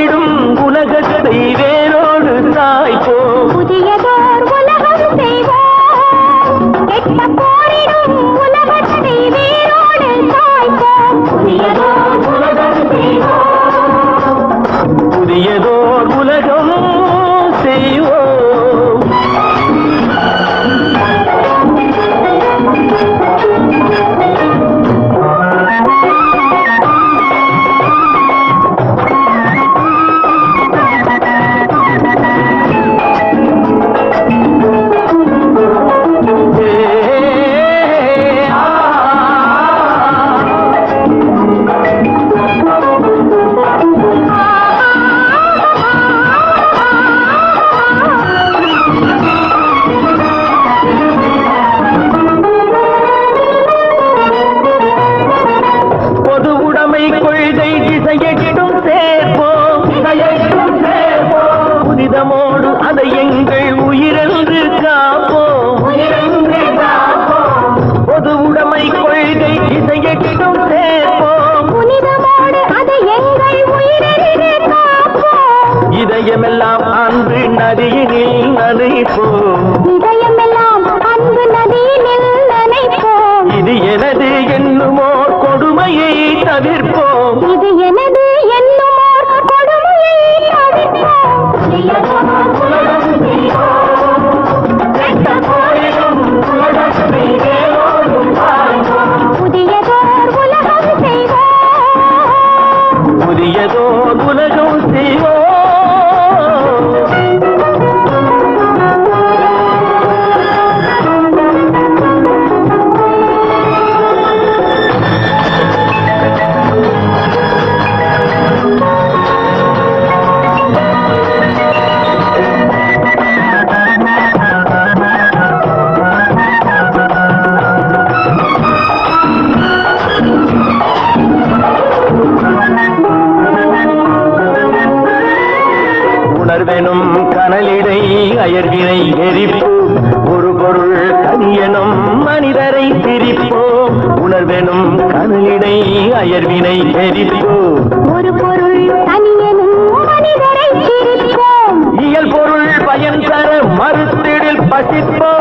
வாழிடும் உலக கதை புதுமை கொள்கை திசையெட்டும் சேர்ப்போம் புனிதமோடு அதை எங்கள் உயிரென்று காப்போம். பொது உடைமை கொள்கை திசையெட்டும் சேர்ப்போம். இதயமெல்லாம் அன்பு நதியினில் நனைப்போம். இதயமெல்லாம் அன்பு நதியினில் நனைப்போம். இது எனது என்னுமோ தவிர்ப்போம். இது எனது உணர்வெனும் கனலிடை அயர்வினை எரிப்போம் ஒரு பொருள் தனியனும் மனிதரை பிரிப்போம் உணர்வெனும் கனலிடை அயர்வினை எரிப்போம் ஒரு பொருள் தனியனும் மனிதரை இயல் பொருள் பயன் தர மறுத்திடில் பசிப்போம்